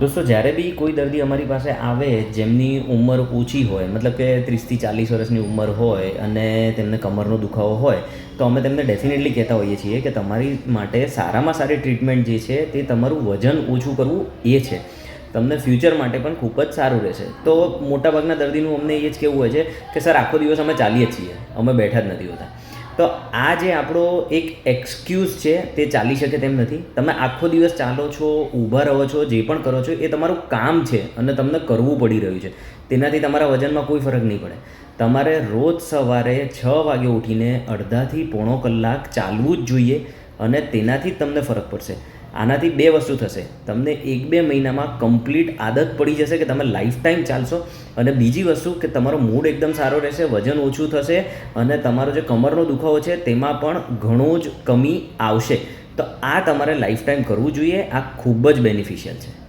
દોસ્તો, જ્યારે બી કોઈ દર્દી અમારી પાસે આવે, જેમની ઉંમર ઓછી હોય, મતલબ કે ત્રીસથી ચાલીસ વર્ષની ઉંમર હોય અને તેમને કમરનો દુખાવો હોય, તો અમે તેમને ડેફિનેટલી કહેતા હોઈએ છીએ કે તમારી માટે સારામાં સારી ટ્રીટમેન્ટ જે છે તે તમારું વજન ઓછું કરવું એ છે. તમને ફ્યુચર માટે પણ ખૂબ જ સારું રહેશે. તો મોટાભાગના દર્દીનું અમને એ જ કહેવું હોય છે કે, સર, આખો દિવસ અમે ચાલીએ છીએ. અમે બેઠા જ નથી હોતા. તો આ જે આપણો એક એક્સક્યુઝ છે, તે ચાલી શકે તેમ નથી. તમે આખો દિવસ ચાલો છો, ઊભા રહો છો, જે પણ કરો છો, એ તમારું કામ છે અને તમને કરવું પડી રહ્યું છે. તેનાથી તમારા વજનમાં કોઈ ફરક નહીં પડે. તમારે રોજ સવારે છ વાગે ઉઠીને અડધાથી પોણો કલાક ચાલવું જ જોઈએ અને તેનાથી જ તમને ફરક પડશે. આનાથી બે વસ્તુ થશે. તમને એક બે મહિનામાં કમ્પ્લીટ આદત પડી જશે કે તમે લાઈફ ટાઈમ ચાલશો અને બીજી વસ્તુ કે તમારો મૂડ એકદમ સારો રહેશે, વજન ઓછું થશે અને તમારો જે કમરનો દુખાવો છે તેમાં પણ ઘણો જ કમી આવશે. તો આ તમારે લાઈફ ટાઈમ કરવું જોઈએ. આ ખૂબ જ બેનિફિશિયલ છે.